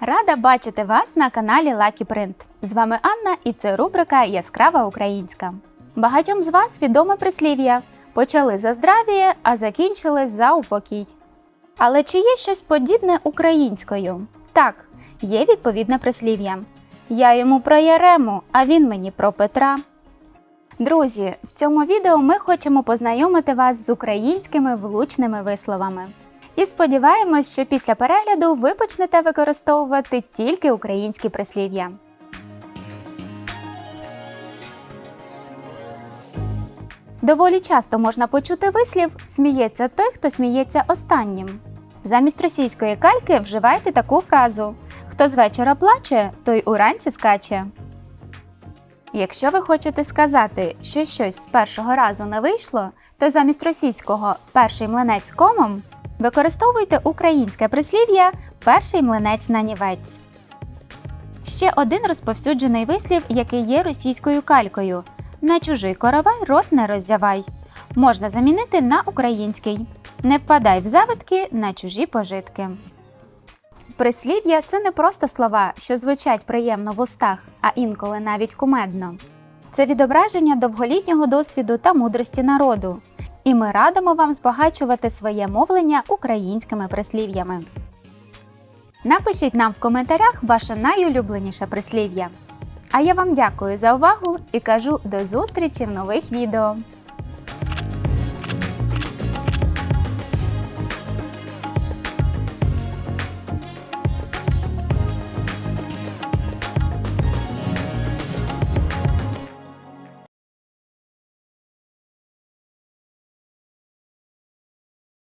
Рада бачити вас на каналі Lucky Print. З вами Анна і це рубрика Яскрава Українська. Багатьом з вас відоме прислів'я почали за здравіє, а закінчили за упокій. Але чи є щось подібне українською? Так, є відповідне прислів'я. Я йому про Ярему, а він мені про Петра. Друзі, в цьому відео ми хочемо познайомити вас з українськими влучними висловами. І сподіваємось, що після перегляду ви почнете використовувати тільки українські прислів'я. Доволі часто можна почути вислів сміється той, хто сміється останнім. Замість російської кальки вживайте таку фразу: Хто з вечора плаче, той уранці скаче. Якщо ви хочете сказати, що щось з першого разу не вийшло, то замість російського перший млинець комом використовуйте українське прислів'я перший млинець на нівець. Ще один розповсюджений вислів, який є російською калькою: на чужий коровай рот не роззявай. Можна замінити на український. Не впадай в завитки на чужі пожитки. Прислів'я це не просто слова, що звучать приємно в устах, а інколи навіть кумедно. Це відображення довголітнього досвіду та мудрості народу. І ми радимо вам збагачувати своє мовлення українськими прислів'ями. Напишіть нам в коментарях ваше найулюбленіше прислів'я. А я вам дякую за увагу і кажу до зустрічі в нових відео.